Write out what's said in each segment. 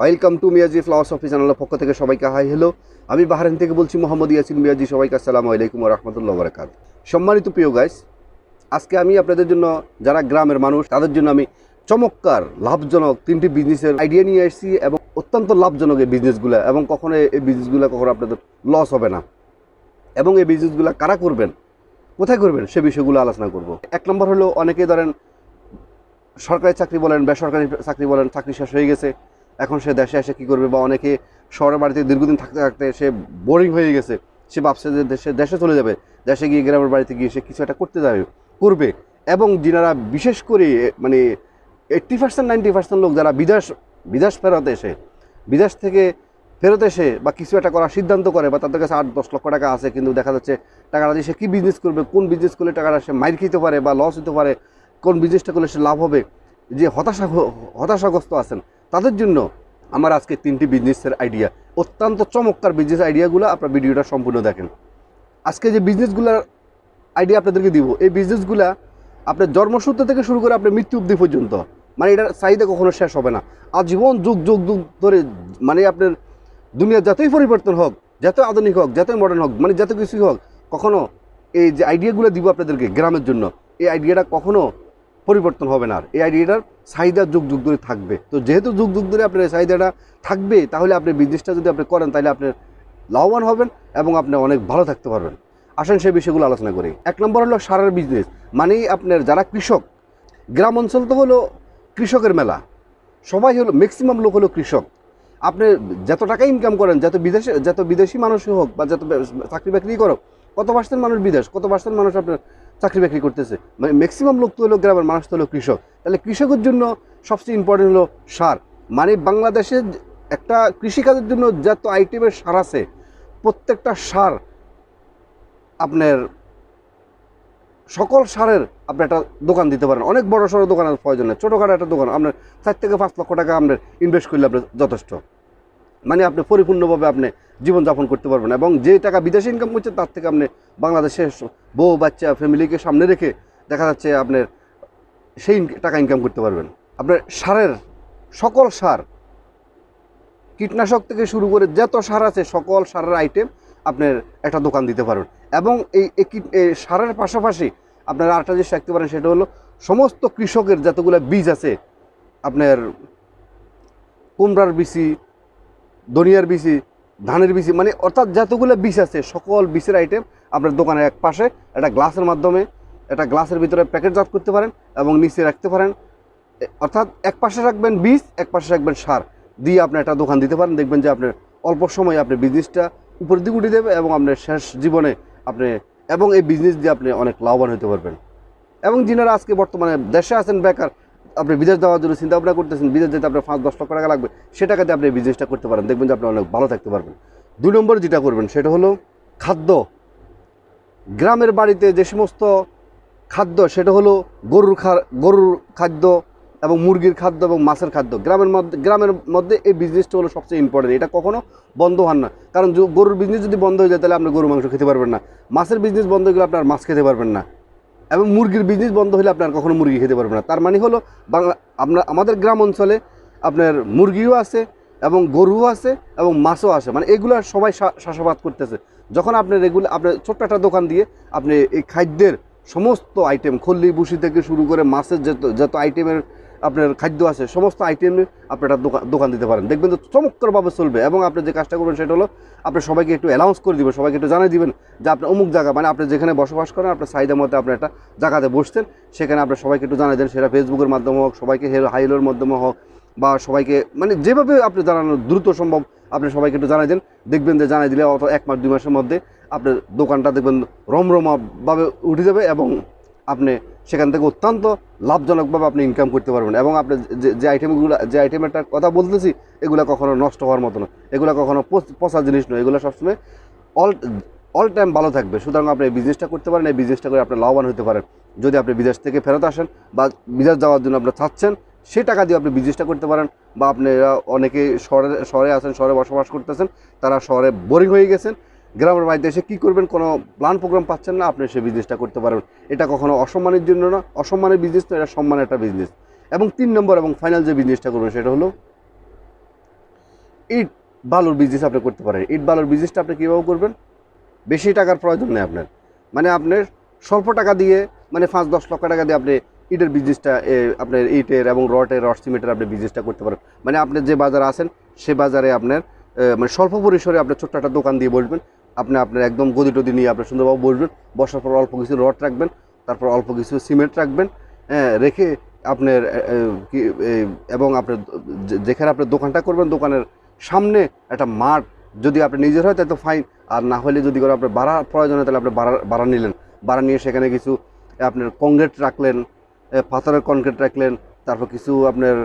Welcome to Miyaji flowers office চ্যানেলের পক্ষ থেকে সবাইকে হাই হ্যালো। আমি বাহারান থেকে বলছি মোহাম্মদ ইয়াসিন মিয়াজি, সবাইকে আসসালামু আলাইকুম রহমতুল্লাহ বরাকাত সম্মানিত প্রিয় গাইস আজকে আমি আপনাদের জন্য যারা গ্রামের মানুষ, তাদের জন্য আমি চমৎকার, লাভজনক তিনটি বিজনেসের আইডিয়া নিয়ে এসেছি এবং অত্যন্ত লাভজনক এই বিজনেসগুলো এবং কখনো এই বিজনেসগুলো কখনো আপনাদের লস হবে না। এবং এই বিজনেসগুলো কারা করবেন, কোথায় করবেন, সে বিষয়গুলো আলোচনা করব। এক নম্বর হলো, অনেকেই ধরেন সরকারি চাকরি বলেন, বেসরকারি চাকরি বলেন, চাকরি শেষ হয়ে গেছে। এখন সে দেশে এসে কী করবে? বা অনেকে শহরের বাড়িতে দীর্ঘদিন থাকতে থাকতে সে বোরিং হয়ে গেছে। সে ভাবছে যে দেশে দেশে চলে যাবে। দেশে গিয়ে গ্রামের বাড়িতে গিয়ে সে কিছু একটা করতে যাবে, করবে। এবং যিনারা বিশেষ করে মানে এইট্টি পার্সেন্ট নাইনটি পার্সেন্ট লোক যারা বিদেশ বিদেশ ফেরত এসে, বিদেশ থেকে ফেরত এসে বা কিছু একটা করার সিদ্ধান্ত করে বা তাদের কাছে আট, দশ লক্ষ টাকা আছে, কিন্তু দেখা যাচ্ছে টাকাটা দিয়ে সে কী বিজনেস করবে, কোন বিজনেস করলে টাকাটা সে মাইর খেতে পারে বা লস হতে পারে, কোন বিজনেসটা করলে সে লাভ হবে, যে হতাশা, হতাশাগ্রস্ত আছেন। তাদের জন্য আমার আজকে তিনটি বিজনেসের আইডিয়া অত্যন্ত চমৎকার বিজনেস আইডিয়াগুলো আপনার ভিডিওটা সম্পূর্ণ দেখেন। আজকে যে বিজনেসগুলোর আইডিয়া আপনাদেরকে দিব, এই বিজনেসগুলা আপনার জন্মসূত্র থেকে শুরু করে আপনার মৃত্যু অবধি পর্যন্ত মানে এটার চাহিদা কখনো শেষ হবে না। আজীবন যুগ যুগ যুগ ধরে মানে আপনার দুনিয়া যতই পরিবর্তন হোক যত আধুনিক হোক, যতই মডার্ন হোক মানে যত কিছুই হোক, কখনো এই যে আইডিয়াগুলো দিব আপনাদেরকে গ্রামের জন্য, এই আইডিয়াটা কখনো পরিবর্তন হবে না আর। এই আইডিয়াটার চাহিদা যুগ যুগ ধরে থাকবে। তো যেহেতু যুগ যুগ ধরে আপনার এই চাহিদাটা থাকবে, তাহলে আপনি বিজনেসটা যদি আপনি করেন, তাহলে আপনি লাভবান হবেন এবং আপনি অনেক ভালো থাকতে পারবেন। আসেন সেই বিষয়গুলো আলোচনা করি। এক নম্বর হলো সারের বিজনেস মানে আপনার যারা কৃষক, গ্রাম অঞ্চল তো হলো কৃষকের মেলা। সবাই হলো ম্যাক্সিমাম লোক হলো কৃষক। আপনি যত টাকা ইনকাম করেন, যত বিদেশে, যত বিদেশি মানুষই হোক বা যত চাকরি বাকরি করো কত পার্সেন্ট মানুষ বিদেশ, কত পার্সেন্ট মানুষ আপনার চাকরি বাকরি করতেছে। মানে ম্যাক্সিমাম লোক তো হলো গ্রামের মানুষ তো হলো কৃষক। তাহলে কৃষকের জন্য সবচেয়ে ইম্পর্টেন্ট হলো সার। মানে বাংলাদেশে একটা কৃষিকাজের জন্য যত আইটেমের সার আছে, প্রত্যেকটা সার আপনার সকল সারের আপনি একটা দোকান দিতে পারেন। অনেক বড় সড়ো দোকানের প্রয়োজন নেই। ছোটোখাটো একটা দোকান। আপনার চার থেকে পাঁচ লক্ষ টাকা আপনার ইনভেস্ট করলে আপনার যথেষ্ট। মানে আপনি পরিপূর্ণভাবে আপনি জীবনযাপন করতে পারবেন এবং যে টাকা বিদেশে ইনকাম করছে তার থেকে আপনি বাংলাদেশে বউ, বাচ্চা ফ্যামিলিকে সামনে রেখে দেখা যাচ্ছে আপনার সেই টাকা ইনকাম করতে পারবেন। আপনার সারের সকল সার, কীটনাশক থেকে শুরু করে যত সার আছে সকল সারের আইটেম আপনার একটা দোকান দিতে পারবেন। এবং এই সারের পাশাপাশি আপনারা আরেকটা জিনিস রাখতে পারেন, সেটা হলো সমস্ত কৃষকের যতগুলো বীজ আছে আপনার কুমড়ার বিচি ধনিয়ার বিচি, ধানের বিচি মানে অর্থাৎ যতগুলো বিষ আছে, সকল বিষের আইটেম আপনার দোকানের এক পাশে, একটা গ্লাসের মাধ্যমে, একটা গ্লাসের ভিতরে প্যাকেটজাত করতে পারেন এবং নিচে রাখতে পারেন। অর্থাৎ এক পাশে রাখবেন বীজ, এক পাশে রাখবেন সার। দিয়ে আপনি একটা দোকান দিতে পারেন, দেখবেন যে আপনার অল্প সময়ে আপনি বিজনেসটা উপরের দিকে উঠে দেবে এবং আপনার শেষ জীবনে আপনি, এবং এই বিজনেস দিয়ে আপনি অনেক লাভবান হতে পারবেন। এবং যিনারা আজকে বর্তমানে দেশে আছেন, বেকার আপনি বিদেশ যাওয়ার জন্য চিন্তা ভাবনা করতেছেন, বিদেশ যেতে আপনার পাঁচ, দশ লক্ষ টাকা লাগবে সে টাকাতে আপনি বিজনেসটা করতে পারেন, দেখবেন যে আপনি অনেক ভালো থাকতে পারবেন। দুই নম্বর যেটা করবেন, সেটা হলো খাদ্য। গ্রামের বাড়িতে যে সমস্ত খাদ্য, সেটা হলো গরুর গরুর খাদ্য এবং মুরগির খাদ্য এবং মাছের খাদ্য। গ্রামের মধ্যে গ্রামের মধ্যে এই বিজনেসটা হলো সবচেয়ে ইম্পর্টেন্ট এটা কখনো বন্ধ হন না। কারণ গরুর বিজনেস যদি বন্ধ হয়ে যায়, তাহলে আপনি গরু মাংস খেতে পারবেন না। মাছের বিজনেস বন্ধ হয়ে গেলে আপনার মাছ খেতে পারবেন না। এবং মুরগির বিজনেস বন্ধ হলে আপনার কখনো মুরগি খেতে পারবেন না। তার মানে হলো, বাংলা আপনার আমাদের গ্রাম অঞ্চলে আপনার মুরগিও আছে এবং গরুও আছে এবং মাছও আছে। মানে এগুলো সবাই চাষাবাদ করতেছে। যখন আপনার রেগুলার আপনার ছোট্ট একটা দোকান দিয়ে আপনি এই খাদ্যের সমস্ত আইটেম খল্লি বুসি থেকে শুরু করে মাছের যত যত আইটেমের আপনার খাদ্য আছে, সমস্ত আইটেম আপনি একটা দোকান দোকান দিতে পারেন। দেখবেন তো চমৎকারভাবে চলবে এবং আপনি যে কাজটা করবেন সেটা হলো আপনি সবাইকে একটু অ্যানাউন্স করে দিবেন, সবাইকে একটু জানিয়ে দিবেন যে আপনি অমুক জায়গা মানে আপনি যেখানে বসবাস করেন, আপনার চাহিদা মতো আপনি একটা জায়গাতে বসছেন সেখানে আপনি সবাইকে একটু জানিয়ে দেন, সেটা ফেসবুকের মাধ্যমে হোক, সবাইকে হাইলোর মাধ্যমে হোক, বা সবাইকে মানে যেভাবে আপনি জানানো দ্রুত সম্ভব, আপনি সবাইকে একটু জানাই দেন। দেখবেন যে জানাই দিলে অত এক মাস, দুই মাসের মধ্যে আপনার দোকানটা দেখবেন রমরমাভাবে উঠে যাবে এবং আপনি সেখান থেকে অত্যন্ত লাভজনকভাবে আপনি ইনকাম করতে পারবেন। এবং আপনি যে আইটেমগুলো যে আইটেমের কথা বলতেছি, এগুলো কখনো নষ্ট হওয়ার মতো না। এগুলো কখনো পচা জিনিস নয়। এগুলো সবসময় অল অল টাইম ভালো থাকবে। সুতরাং আপনি এই বিজনেসটা করতে পারেন, এই বিজনেসটা করে আপনি লাভবান হতে পারেন। যদি আপনি বিদেশ থেকে ফেরত আসেন বা বিদেশ যাওয়ার জন্য আপনি চাচ্ছেন, সেই টাকা দিয়ে আপনি বিজনেসটা করতে পারেন। বা আপনারা অনেকে শহরে শহরে আছেন, শহরে বসবাস করতেছেন, তারা শহরে বোরিং হয়ে গেছেন। গ্রামের বাড়িতে এসে কী করবেন? কোনো প্ল্যান প্রোগ্রাম পাচ্ছেন না, আপনি সেই বিজনেসটা করতে পারবেন। এটা কখনো অসম্মানের জন্য না, অসম্মানের বিজনেস তো এটা সম্মানের একটা বিজনেস এবং তিন নম্বর এবং ফাইনাল যে বিজনেসটা করবেন সেটা হলো, ইট বালুর বিজনেস আপনি করতে পারেন। ইট বালুর বিজনেসটা আপনি কীভাবে করবেন? বেশি টাকার প্রয়োজন নেই আপনার। মানে আপনার স্বল্প টাকা দিয়ে মানে পাঁচ দশ লক্ষ টাকা দিয়ে আপনি ইটের বিজনেসটা আপনার ইটের এবং রটের রড সিমেন্টের আপনি বিজনেসটা করতে পারেন। মানে আপনি যে বাজারে আছেন, সে বাজারে আপনার মানে স্বল্প পরিসরে আপনার ছোট্ট একটা দোকান দিয়ে বসবেন। আপনি আপনার একদম গদি টদি নিয়ে আপনি সুন্দরভাবে বসবেন, বসার পর অল্প কিছু রড রাখবেন, তারপর অল্প কিছু সিমেন্ট রাখবেন হ্যাঁ রেখে আপনার এবং আপনার যেখানে আপনি দোকানটা করবেন, দোকানের সামনে একটা মাঠ, যদি আপনি নিজের হয় তাহলে তো ফাইন আর না হলে যদি করে আপনার বাড়া প্রয়োজন হয় তাহলে আপনি বাড়া বাড়া নিলেন। বাড়া নিয়ে সেখানে কিছু আপনার কংক্রিট রাখলেন পাথরের কনক্রিট রাখলেন, তারপর কিছু আপনার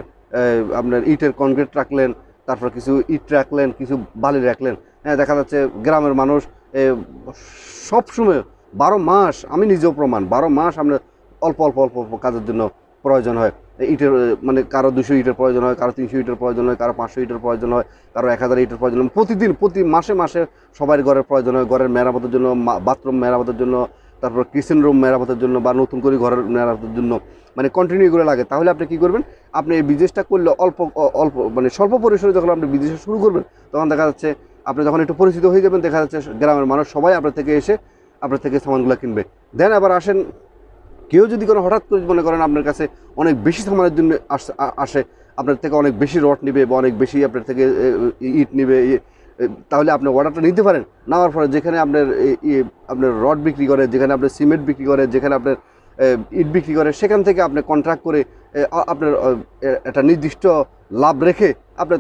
আপনার ইটের কনক্রিট রাখলেন তারপর কিছু ইট রাখলেন, কিছু বালি রাখলেন। হ্যাঁ দেখা যাচ্ছে গ্রামের মানুষ সবসময় বারো মাস, আমি নিজেও প্রমাণ, বারো মাস আপনার অল্প অল্প অল্প অল্প কাজের জন্য প্রয়োজন হয়। ইটের মানে কারও দুশো ইটের প্রয়োজন হয়, কারও তিনশো ইটের প্রয়োজন হয়, কারও পাঁচশো ইটের প্রয়োজন হয়, কারও এক হাজার ইটের প্রয়োজন হয়। প্রতিদিন, প্রতি মাসে মাসে সবার ঘরের প্রয়োজন হয়, ঘরের মেরামতের জন্য বাথরুম মেরামতের জন্য, তারপর কিচেন রুম মেরামতের জন্য বা নতুন করে ঘরের মেরামতের জন্য। মানে কন্টিনিউ করে লাগে। তাহলে আপনি কি করবেন? আপনি এই বিজনেসটা করলে অল্প অল্প মানে স্বল্প পরিসরে যখন আপনি বিজনেস শুরু করবেন, তখন দেখা যাচ্ছে আপনি যখন একটু পরিচিত হয়ে যাবেন, দেখা যাচ্ছে গ্রামের মানুষ সবাই আপনার থেকে এসে আপনার থেকে সামানগুলো কিনবে। দেন আবার আসেন, কেউ যদি কোনো হঠাৎ করে মনে করেন আপনার কাছে অনেক বেশি সামানের জন্য আস- আপনার থেকে অনেক বেশি রড নেবে বা অনেক বেশি আপনার থেকে ইট নেবে তাহলে আপনি অর্ডারটা নিতে পারেন। নেওয়ার পরে যেখানে আপনার আপনার রড বিক্রি করে, যেখানে আপনার সিমেন্ট বিক্রি করে, যেখানে আপনার ইট বিক্রি করে, সেখান থেকে আপনি কন্ট্রাক্ট করে আপনার একটা নির্দিষ্ট লাভ রেখে আপনি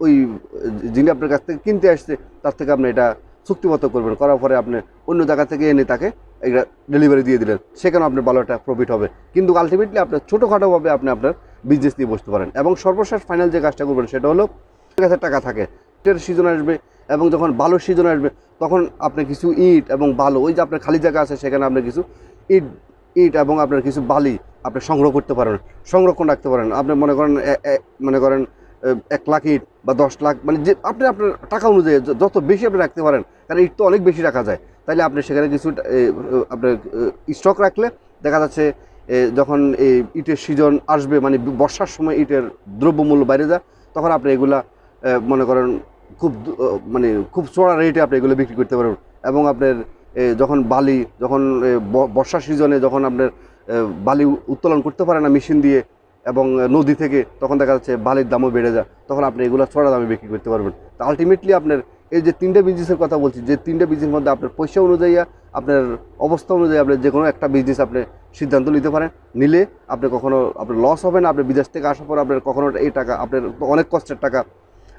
ওই- যিনি আপনার কাছ থেকে কিনতে আসছে, তার থেকে আপনি এটা চুক্তিবদ্ধ করবেন। করার পরে আপনি অন্য জায়গা থেকে এনে তাকে এটা ডেলিভারি দিয়ে দিলেন। সেখানে আপনার ভালো একটা প্রফিট হবে। কিন্তু আলটিমেটলি আপনার ছোটোখাটোভাবে আপনি আপনার বিজনেস নিয়ে বসতে পারেন। এবং সর্বশেষ ফাইনাল যে কাজটা করবেন, সেটা হলো আপনার কাছে টাকা থাকে। ইটের সিজন আসবে এবং যখন ভালো সিজন আসবে, তখন আপনি কিছু ইট এবং ভালো ওই যে আপনার খালি জায়গা আছে, সেখানে আপনি কিছু ইট ইট এবং আপনার কিছু বালি আপনি সংগ্রহ করতে পারেন, সংরক্ষণ রাখতে পারেন। আপনি মনে করেন মনে করেন এক লাখ ইট বা দশ লাখ মানে যে, আপনি আপনার টাকা অনুযায়ী যত বেশি আপনি রাখতে পারেন, কারণ ইট তো অনেক বেশি রাখা যায়, তাইলে আপনি সেখানে কিছু আপনার স্টক রাখলে দেখা যাচ্ছে যখন এই ইটের সিজন আসবে মানে বর্ষার সময় ইটের দ্রব্যমূল্য বাইরে যায়, তখন আপনি এগুলা মনে করেন, খুব মানে খুব চড়া রেটে আপনি এগুলো বিক্রি করতে পারবেন। এবং আপনার যখন বালি যখন এ, ব- বর্ষার সিজনে যখন আপনার বালি উত্তোলন করতে পারে না মেশিন দিয়ে এবং নদী থেকে তখন দেখা যাচ্ছে বালির দামও বেড়ে যায়। তখন আপনি এগুলো চড়া দামে বিক্রি করতে পারবেন। তা আলটিমেটলি আপনার এই যে তিনটে বিজনেসের কথা বলছি যে তিনটে বিজনেসের মধ্যে আপনার পয়সা অনুযায়ী আপনার অবস্থা অনুযায়ী আপনি যে কোনো একটা বিজনেস আপনি সিদ্ধান্ত নিতে পারেন। নিলে আপনি কখনো আপনার লস হবে না আপনি বিদেশ থেকে আসার পর আপনার কখনো এই টাকা আপনার অনেক কষ্টের টাকা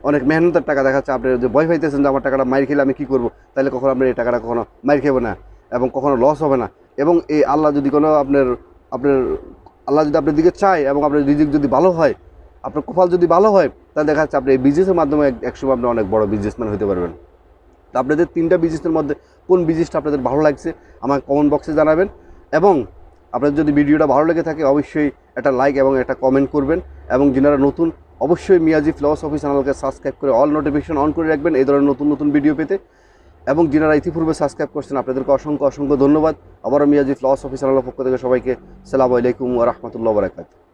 অনেক মেহনতের টাকা দেখাচ্ছে, আপনি যে ভয় পাইতেছেন যে আমার টাকাটা মাইর খেলে আমি কী করব, তাহলে কখনো আপনি এই টাকাটা কখনো মাইর খেবে না এবং কখনো লস হবে না। এবং এই আল্লাহ যদি কোনো আপনার আপনার, আল্লাহ যদি আপনার দিকে চায় এবং আপনার রিজিক যদি ভালো হয়, আপনার কপাল যদি ভালো হয়, তাহলে দেখা যাচ্ছে আপনি এই বিজনেসের মাধ্যমে এক- একসময় আপনি অনেক বড় বিজনেসম্যান হতে পারবেন। তো আপনাদের তিনটা বিজনেসের মধ্যে কোন বিজনেসটা আপনাদের ভালো লাগছে আমার কমেন্ট বক্সে জানাবেন এবং আপনাদের যদি ভিডিওটা ভালো লেগে থাকে, অবশ্যই একটা লাইক এবং একটা কমেন্ট করবেন এবং যারা নতুন অবশ্যই মিয়াজি ফ্লাওয়ার্স অফিস চ্যানেলকে সাবস্ক্রাইব করে অল নোটিফিকেশন অন করে রাখবেন এই ধরনের নতুন নতুন ভিডিও পেতে। এবং যারা ইতিপূর্বে সাবস্ক্রাইব করছেন, আপনাদেরকে অসংখ্য অসংখ্য ধন্যবাদ। আবারও মিয়াজি ফ্লাওয়ার্স অফিস চ্যানেলের পক্ষ থেকে সবাইকে সালামু আলাইকুম রহমতুল্লাহ বারাকাতুহু।